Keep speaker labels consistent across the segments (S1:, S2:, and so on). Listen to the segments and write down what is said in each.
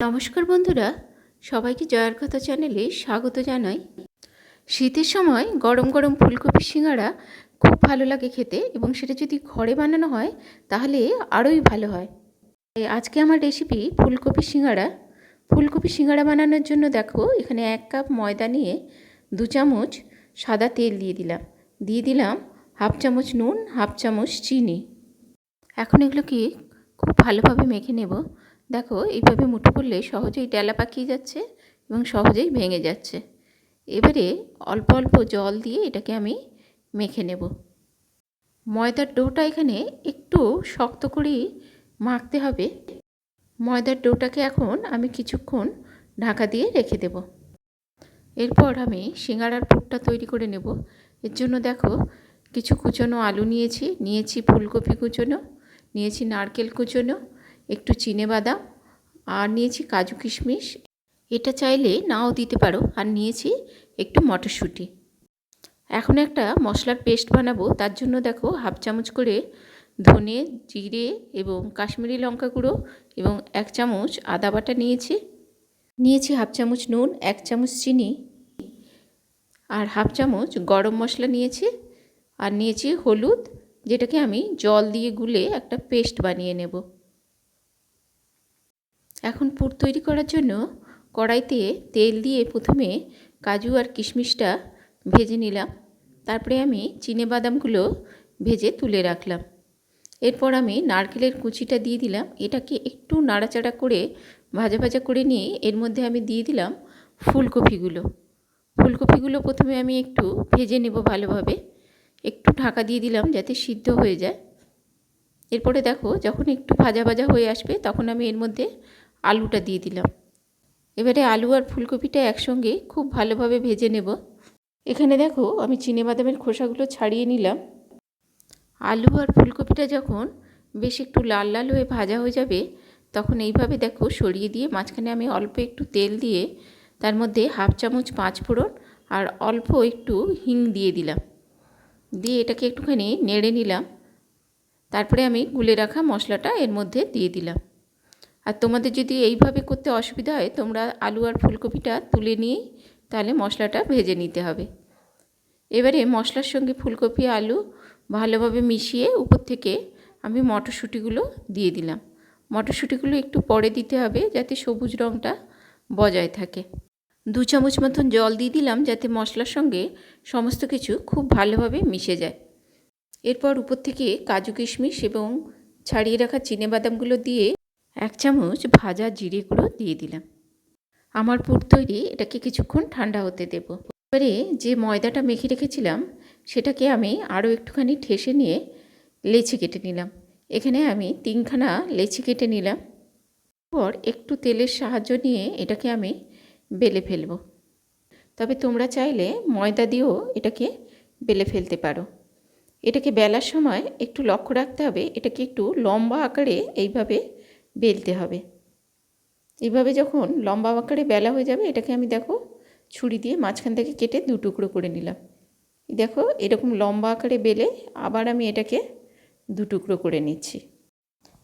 S1: নমস্কার বন্ধুরা, সবাইকে জয়ার কথা চ্যানেলে স্বাগত জানাই। শীতের সময় গরম গরম ফুলকপি সিঙ্গাড়া খুব ভালো লাগে খেতে এবং সেটা যদি ঘরে বানানো হয়, তাহলে আরোই ভালো হয়। আজকে আমার রেসিপি ফুলকপি সিঙ্গাড়া। ফুলকপি সিঙ্গাড়া বানানোর জন্য দেখো, এখানে এক কাপ ময়দা নিয়ে দু চামচ সাদা তেল দিয়ে দিলাম। দিয়ে দিলাম হাফ চামচ নুন, হাফ চামচ চিনি। এখন এগুলোকে খুব ভালোভাবে মেখে নেব। দেখো, এইভাবে মুঠো করলে সহজেই ডেলা পাকিয়ে যাচ্ছে এবং সহজেই ভেঙে যাচ্ছে। এবারে অল্প অল্প জল দিয়ে এটাকে আমি মেখে নেব। ময়দার ডোটা এখানে একটু শক্ত করেই মাখতে হবে। ময়দার ডোটাকে এখন আমি কিছুক্ষণ ঢাকা দিয়ে রেখে দেব। এরপর আমি সিঙ্গাড়ার পুরটা তৈরি করে নেব। এর জন্য দেখো, কিছু কুচনো আলু নিয়েছি নিয়েছি ফুলকপি কুচনো, নিয়েছি নারকেল কুচনো একটু চিনে বাদাম আর নিয়েছি কাজু কিশমিশ। এটা চাইলে নাও দিতে পারো। আর নিয়েছি একটু মটরশুঁটি। এখন একটা মশলার পেস্ট বানাবো। তার জন্য দেখো হাফ চামচ করে ধনে, জিরে এবং কাশ্মীরি লঙ্কা গুঁড়ো এবং এক চামচ আদা বাটা নিয়েছি। নিয়েছি হাফ চামচ নুন, এক চামচ চিনি আর হাফ চামচ গরম মশলা নিয়েছি। আর নিয়েছি হলুদ, যেটাকে আমি জল দিয়ে গুলে একটা পেস্ট বানিয়ে নেব। এখন পুর তৈরি করার জন্য কড়াইতে তেল দিয়ে প্রথমে কাজু আর কিশমিশটা ভেজে নিলাম। তারপরে আমি চিনে বাদামগুলো ভেজে তুলে রাখলাম। এরপর আমি নারকেলের কুচিটা দিয়ে দিলাম। এটাকে একটু নাড়াচাড়া করে ভাজা ভাজা করে নিয়ে এর মধ্যে আমি দিয়ে দিলাম ফুলকপিগুলো। ফুলকপিগুলো প্রথমে আমি একটু ভেজে নেব ভালোভাবে। একটু ঢাকা দিয়ে দিলাম যাতে সিদ্ধ হয়ে যায়। এরপরে দেখো যখন একটু ভাজা ভাজা হয়ে আসবে তখন আমি এর মধ্যে আলুটা দিয়ে দিলাম। এবারে আলু আর ফুলকপিটা একসঙ্গে খুব ভালোভাবে ভেজে নেব। এখানে দেখো আমি বাদামের খোসাগুলো ছাড়িয়ে নিলাম। আলু আর ফুলকপিটা যখন বেশ একটু লাল লাল হয়ে ভাজা হয়ে যাবে, তখন এইভাবে দেখো সরিয়ে দিয়ে মাঝখানে আমি অল্প একটু তেল দিয়ে তার মধ্যে হাফ চামচ পাঁচ ফোড়ন আর অল্প একটু হিং দিয়ে দিলাম। দিয়ে এটাকে একটুখানি নেড়ে নিলাম। তারপরে আমি গুলে রাখা মশলাটা এর মধ্যে দিয়ে দিলাম। আর তোমাদের যদি এইভাবে করতে অসুবিধা হয়, তোমরা আলু আর ফুলকপিটা তুলে নিয়েই তাহলে মশলাটা ভেজে নিতে হবে। এবারে মশলার সঙ্গে ফুলকপি, আলু ভালোভাবে মিশিয়ে উপর থেকে আমি মটরশুঁটিগুলো দিয়ে দিলাম। মটরশুঁটিগুলো একটু পরে দিতে হবে যাতে সবুজ রঙটা বজায় থাকে। দু চামচ মতন জল দিয়ে দিলাম যাতে মশলার সঙ্গে সমস্ত কিছু খুব ভালোভাবে মিশে যায়। এরপর উপর থেকে কাজু কিশমিশ এবং ছাড়িয়ে রাখা বাদামগুলো দিয়ে এক চামচ ভাজা জিরে গুঁড়ো দিয়ে দিলাম। আমার পুর তৈরি এটাকে কিছুক্ষণ ঠান্ডা হতে দেব। এবারে যে ময়দাটা মেখে রেখেছিলাম, সেটাকে আমি আরও একটুখানি ঠেসে নিয়ে লেচি কেটে নিলাম। এখানে আমি তিনখানা লেচি কেটে নিলাম। পর একটু তেলের সাহায্য নিয়ে এটাকে আমি বেলে ফেলব। তবে তোমরা চাইলে ময়দা দিয়েও এটাকে বেলে ফেলতে পারো। এটাকে বেলার সময় একটু লক্ষ্য রাখতে হবে, এটাকে একটু লম্বা আকারে এইভাবে বেলতে হবে। এভাবে যখন লম্বা আকারে বেলা হয়ে যাবে, এটাকে আমি দেখো ছুরি দিয়ে মাঝখান থেকে কেটে দু টুকরো করে নিলাম। দেখো এরকম লম্বা আকারে বেলে আবার আমি এটাকে দু টুকরো করে নিচ্ছি।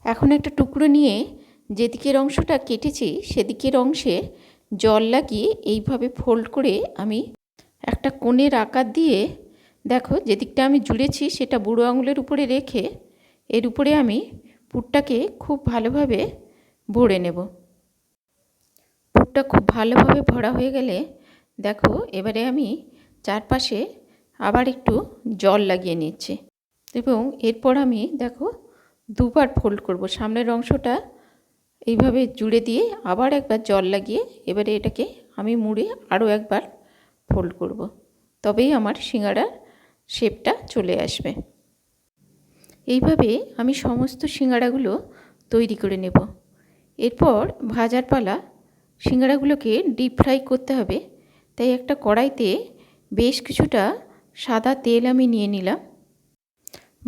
S1: এখন একটা টুকরো নিয়ে যেদিকের অংশটা কেটেছি, সেদিকের অংশে জল লাগিয়ে এইভাবে ফোল্ড করে আমি একটা কোণের আকার দিয়ে দেখো যেদিকটা আমি জুড়েছি, সেটা বুড়ো আঙুলের উপরে রেখে এর উপরে আমি পুরটাকে খুব ভালোভাবে ভরে নেব। পুরটা খুব ভালোভাবে ভরা হয়ে গেলে দেখো, এবারে আমি চারপাশে আবার একটু জল লাগিয়ে নিচ্ছি এবং এরপর আমি দেখো দুবার ফোল্ড করব। সামনের অংশটা এইভাবে জুড়ে দিয়ে আবার একবার জল লাগিয়ে এবারে এটাকে আমি মুড়ে আরও একবার ফোল্ড করব। তবেই আমার সিঙ্গাড়ার শেপটা চলে আসবে। এইভাবে আমি সমস্ত সিঙ্গাড়াগুলো তৈরি করে নেব। এরপর ভাজার পালা, সিঙ্গাড়াগুলোকে ডিপ ফ্রাই করতে হবে। তাই একটা কড়াইতে বেশ কিছুটা সাদা তেল আমি নিয়ে নিলাম।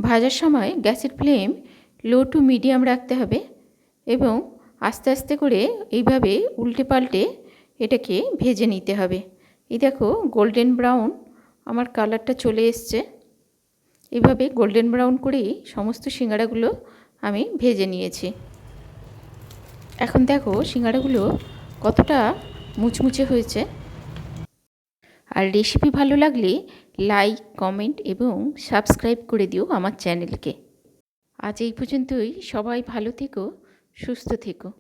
S1: ভাজার সময় গ্যাসের ফ্লেম লো টু মিডিয়াম রাখতে হবে এবং আস্তে আস্তে করে এইভাবে উল্টে পাল্টে এটাকে ভেজে নিতে হবে। এই দেখো গোল্ডেন ব্রাউন আমার কালারটা চলে এসছে। এভাবে গোল্ডেন ব্রাউন করেই সমস্ত সিঙ্গাড়াগুলো আমি ভেজে নিয়েছি। এখন দেখো সিঙ্গাড়াগুলো কতটা মুচমুচে হয়েছে। আর রেসিপি ভালো লাগলে লাইক, কমেন্ট এবং সাবস্ক্রাইব করে দিও আমার চ্যানেলকে। আজ এই পর্যন্তই। সবাই ভালো থেকো, সুস্থ থেকো।